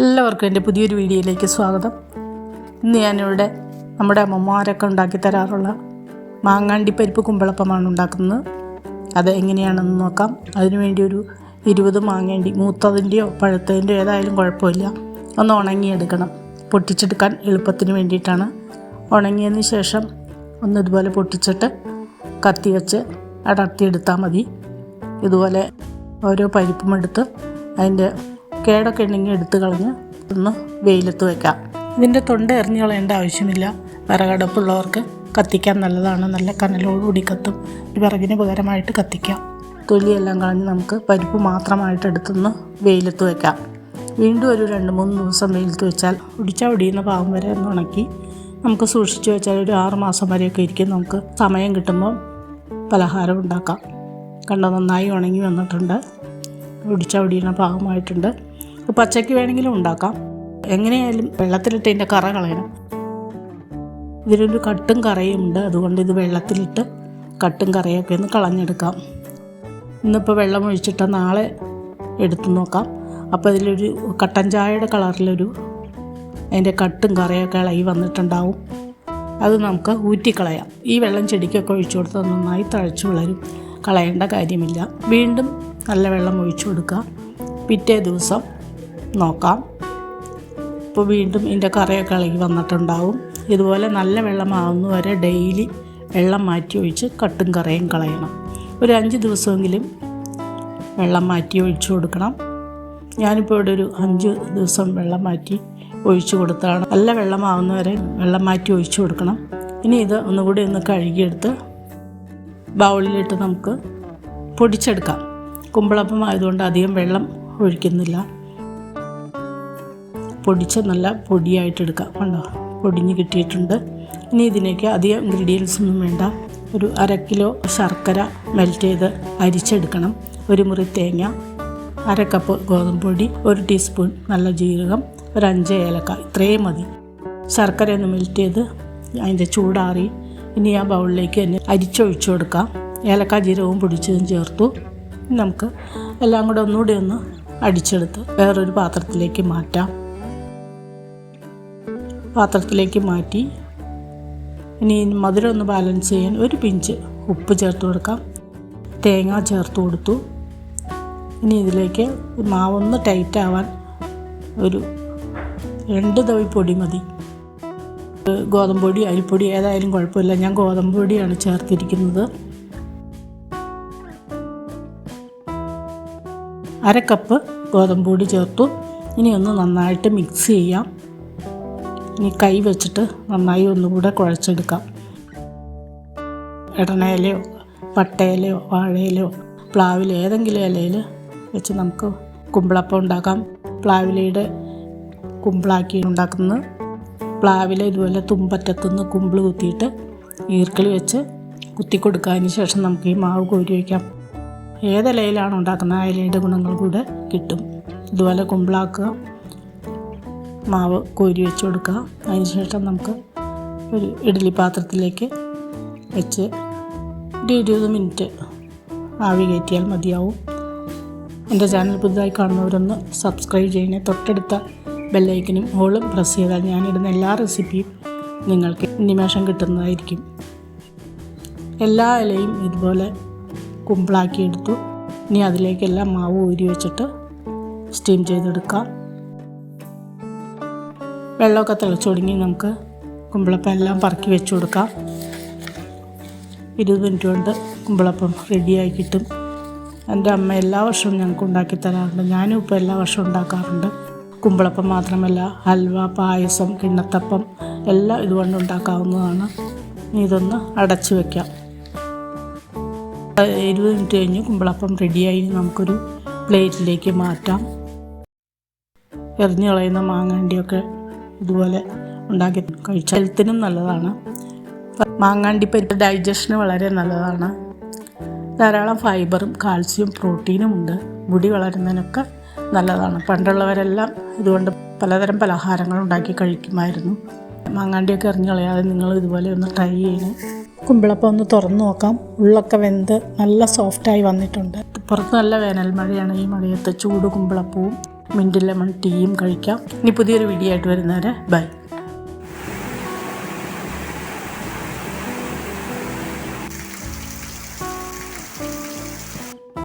എല്ലാവർക്കും എന്റെ പുതിയൊരു വീഡിയോയിലേക്ക് സ്വാഗതം. ഇന്ന് ഞാനിവിടെ നമ്മുടെ അമ്മമാരൊക്കെ ഉണ്ടാക്കി തരാറുള്ള മാങ്ങാണ്ടി പരിപ്പ് കുമ്പളപ്പമാണ് ഉണ്ടാക്കുന്നത്. അത് എങ്ങനെയാണെന്ന് നോക്കാം. അതിനുവേണ്ടി ഒരു ഇരുപത് മാങ്ങേണ്ടി മൂത്തതിന്റെയോ പഴുത്തതിന്റെയോ ഏതായാലും കുഴപ്പമില്ല. ഒന്ന് ഉണങ്ങിയെടുക്കണം. പൊട്ടിച്ചെടുക്കാൻ എളുപ്പത്തിന് വേണ്ടിയിട്ടാണ്. ഉണങ്ങിയതിന് ശേഷം ഒന്ന് ഇതുപോലെ പൊട്ടിച്ചിട്ട് കത്തി വെച്ച് അടർത്തിയെടുത്താൽ മതി. ഇതുപോലെ ഓരോ പരിപ്പും എടുത്ത് അതിന്റെ കേടൊക്കെ ഉണ്ടെങ്കിൽ എടുത്ത് കളഞ്ഞ് ഒന്ന് വെയിലത്ത് വെക്കാം. ഇതിന്റെ തൊണ്ട എറിഞ്ഞ് കളയേണ്ട ആവശ്യമില്ല. വിറകടുപ്പുള്ളവർക്ക് കത്തിക്കാൻ നല്ലതാണ്. നല്ല കനലോടുകൂടി കത്തും. വിറകിന് പകരമായിട്ട് കത്തിക്കാം. തൊലിയെല്ലാം കളഞ്ഞ് നമുക്ക് പരിപ്പ് മാത്രമായിട്ട് എടുത്തൊന്ന് വെയിലത്ത് വെക്കാം. വീണ്ടും ഒരു രണ്ട് മൂന്ന് ദിവസം വെയിലത്ത് വെച്ചാൽ ഒടിച്ചാൽ ഒടിയുന്ന പാവം വരെ ഒന്ന് ഉണക്കി നമുക്ക് സൂക്ഷിച്ച് വെച്ചാൽ ഒരു ആറ് മാസം വരെയൊക്കെ ഇരിക്കും. നമുക്ക് സമയം കിട്ടുമ്പോൾ പലഹാരം ഉണ്ടാക്കാം. കണ്ടോ നന്നായി ഉണങ്ങി വന്നിട്ടുണ്ട്. ഒടിച്ച ഭാഗമായിട്ടുണ്ട്. പച്ചയ്ക്ക് വേണമെങ്കിലും ഉണ്ടാക്കാം. എങ്ങനെയായാലും വെള്ളത്തിലിട്ട് ഇതിന്റെ കറ കളയണം. ഇതിലൊരു കട്ടും കറയും ഉണ്ട് അതുകൊണ്ട് ഇത് വെള്ളത്തിലിട്ട് കട്ടും കറയൊക്കെ ഒന്ന് കളഞ്ഞെടുക്കാം. ഇന്നിപ്പോൾ വെള്ളം ഒഴിച്ചിട്ട് നാളെ എടുത്തു നോക്കാം. അപ്പോൾ ഇതിലൊരു കട്ടൻ ചായയുടെ കളറിലൊരു അതിന്റെ കട്ടും കറയൊക്കെ ഇളകി വന്നിട്ടുണ്ടാവും. അത് നമുക്ക് ഊറ്റിക്കളയാം. ഈ വെള്ളം ചെടിക്കൊക്കെ ഒഴിച്ചു കൊടുത്താൽ നന്നായി തഴച്ചു വളരും. കളയേണ്ട കാര്യമില്ല. വീണ്ടും നല്ല വെള്ളം ഒഴിച്ചു കൊടുക്കുക പിറ്റേ ദിവസം നോക്കാം. ഇപ്പോൾ വീണ്ടും ഇതിന്റെ കറിയൊക്കെ ഇളകി വന്നിട്ടുണ്ടാവും. ഇതുപോലെ നല്ല വെള്ളമാവുന്ന വരെ ഡെയിലി വെള്ളം മാറ്റി ഒഴിച്ച് കട്ടും കറയും കളയണം. ഒരു അഞ്ച് ദിവസമെങ്കിലും വെള്ളം മാറ്റി ഒഴിച്ചു കൊടുക്കണം. ഞാനിപ്പോൾ ഇവിടെ ഒരു അഞ്ച് ദിവസം വെള്ളം മാറ്റി ഒഴിച്ചു കൊടുത്താണ് നല്ല വെള്ളമാവുന്നവരെ വെള്ളം മാറ്റി ഒഴിച്ചു കൊടുക്കണം. ഇനി ഇത് ഒന്നുകൂടി ഒന്ന് കഴുകിയെടുത്ത് ബൗളിലിട്ട് നമുക്ക് പൊടിച്ചെടുക്കാം. കുമ്പളപ്പം ആയതുകൊണ്ട് അധികം വെള്ളം ഒഴിക്കുന്നില്ല. പൊടിച്ച നല്ല പൊടിയായിട്ടെടുക്കാം കണ്ടോ? പൊടിഞ്ഞ് കിട്ടിയിട്ടുണ്ട്. ഇനി ഇതിനേക്ക് അധികം ഇൻഗ്രീഡിയൻസ് ഒന്നും വേണ്ട. ഒരു അര കിലോ ശർക്കര മെൽറ്റ് ചെയ്ത് അരിച്ചെടുക്കണം. ഒരു മുറി തേങ്ങ അര കപ്പ് ഗോതമ്പ് പൊടി ഒരു ടീസ്പൂൺ നല്ല ജീരകം ഒരു അഞ്ച് ഏലക്ക. ഇത്രയും മതി. ശർക്കര ഒന്ന് മെൽറ്റ് ചെയ്ത് അതിന്റെ ചൂടാറി ഇനി ആ ബൗളിലേക്ക് തന്നെ അരിച്ചൊഴിച്ചു കൊടുക്കാം. ഏലക്ക ജീരകവും പൊടിച്ചതും ചേർത്തു. നമുക്ക് എല്ലാം കൂടെ ഒന്നുകൂടി ഒന്ന് അടിച്ചെടുത്ത് വേറൊരു പാത്രത്തിലേക്ക് മാറ്റാം. പാത്രത്തിലേക്ക് മാറ്റി ഇനി മധുരം ഒന്ന് ബാലൻസ് ചെയ്യാൻ ഒരു പിഞ്ച് ഉപ്പ് ചേർത്ത് കൊടുക്കാം. തേങ്ങ ചേർത്ത് കൊടുത്തു. ഇനി ഇതിലേക്ക് മാവൊന്ന് ടൈറ്റ് ആവാൻ ഒരു രണ്ട് തവി പൊടി മതി. ഗോതമ്പൊടി അരിപ്പൊടി ഏതായാലും കുഴപ്പമില്ല. ഞാൻ ഗോതമ്പ് പൊടിയാണ് ചേർത്തിരിക്കുന്നത്. അര കപ്പ് ഗോതമ്പ് പൊടി ചേർത്തു. ഇനി ഒന്ന് നന്നായിട്ട് മിക്സ് ചെയ്യാം. ഇനി കൈ വെച്ചിട്ട് നന്നായി ഒന്നുകൂടെ കുഴച്ചെടുക്കാം. ഇടനയിലയോ പട്ടയിലയോ വാഴയിലയോ പ്ലാവില ഏതെങ്കിലും ഇലയിൽ വെച്ച് നമുക്ക് കുമ്പിളപ്പം ഉണ്ടാക്കാം. പ്ലാവിലയുടെ കുമ്പിളാക്കി ഉണ്ടാക്കുന്നത്. പ്ലാവില ഇതുപോലെ തുമ്പറ്റത്തുനിന്ന് കുമ്പിൾ കുത്തിയിട്ട് ഈർക്കിളി വെച്ച് കുത്തി ശേഷം നമുക്ക് ഈ മാവ് കോരി വയ്ക്കാം. ഏതിലയിലാണ് ഉണ്ടാക്കുന്നത് ആ ഇലയുടെ ഗുണങ്ങൾ കൂടെ കിട്ടും. ഇതുപോലെ കുമ്പിളാക്കുക മാവ് കോരി വെച്ച് കൊടുക്കുക. അതിന് ശേഷം നമുക്ക് ഒരു ഇഡ്ഡലി പാത്രത്തിലേക്ക് വെച്ച് ഒരു ഇരുപത് മിനിറ്റ് ആവി കയറ്റിയാൽ മതിയാവും. എന്റെ ചാനൽ പുതുതായി കാണുന്നവരൊന്ന് സബ്സ്ക്രൈബ് ചെയ്യണേ. തൊട്ടടുത്ത ബെല്ലൈക്കനും ഹോളും പ്രസ് ചെയ്താൽ ഞാനിടുന്ന എല്ലാ റെസിപ്പിയും നിങ്ങൾക്ക് നിമിഷം കിട്ടുന്നതായിരിക്കും. എല്ലാ ഇലയും ഇതുപോലെ കുമ്പിളാക്കി എടുത്തു. ഇനി അതിലേക്കെല്ലാം മാവ് ഊരി വെച്ചിട്ട് സ്റ്റീം ചെയ്തെടുക്കാം. വെള്ളമൊക്കെ തിളച്ചൊടുങ്ങി നമുക്ക് കുമ്പിളപ്പം എല്ലാം പറക്കി വെച്ച് കൊടുക്കാം. ഇരുപത് മിനിറ്റ് കൊണ്ട് കുമ്പിളപ്പം റെഡിയായി കിട്ടും. എന്റെ അമ്മ എല്ലാ വർഷവും ഞങ്ങൾക്ക് ഉണ്ടാക്കി തരാറുണ്ട്. ഞാനും ഇപ്പോൾ എല്ലാ വർഷവും ഉണ്ടാക്കാറുണ്ട്. കുമ്പിളപ്പം മാത്രമല്ല ഹൽവ പായസം കിണ്ണത്തപ്പം എല്ലാം ഇതുകൊണ്ട് ഉണ്ടാക്കാവുന്നതാണ്. ഇതൊന്ന് അടച്ചു വയ്ക്കാം ഇരുപത് മിനിറ്റ് കഴിഞ്ഞ് കുമ്പളപ്പം റെഡിയായി. നമുക്കൊരു പ്ലേറ്റിലേക്ക് മാറ്റാം. എറിഞ്ഞു കളയുന്ന മാങ്ങാണ്ടിയൊക്കെ ഇതുപോലെ ഉണ്ടാക്കി കഴിച്ചാൽ ഹെൽത്തിനും നല്ലതാണ്. മാങ്ങാണ്ടി പരിപ്പ് ഡൈജഷന് വളരെ നല്ലതാണ്. ധാരാളം ഫൈബറും കാൽസ്യവും പ്രോട്ടീനും ഉണ്ട്. മുടി വളരുന്നതിനൊക്കെ നല്ലതാണ്. പണ്ടുള്ളവരെല്ലാം ഇതുകൊണ്ട് പലതരം പലഹാരങ്ങൾ ഉണ്ടാക്കി കഴിക്കുമായിരുന്നു. മാങ്ങാണ്ടിയൊക്കെ എറിഞ്ഞു കളയാതെ നിങ്ങൾ ഇതുപോലെ ഒന്ന് ട്രൈ ചെയ്യണം കുമ്പിളപ്പം ഒന്ന് തുറന്നു നോക്കാം. ഉള്ളൊക്കെ വെന്ത് നല്ല സോഫ്റ്റായി വന്നിട്ടുണ്ട്. പുറത്ത് നല്ല വേനൽ മഴയാണ് ഈ മഴയത്ത്. ചൂട് കുമ്പിളപ്പവും മിന്റ് ലെമൺ ടീയും കഴിക്കാം. ഇനി പുതിയൊരു വീഡിയോ ആയിട്ട് വരുന്നവരെ ബൈ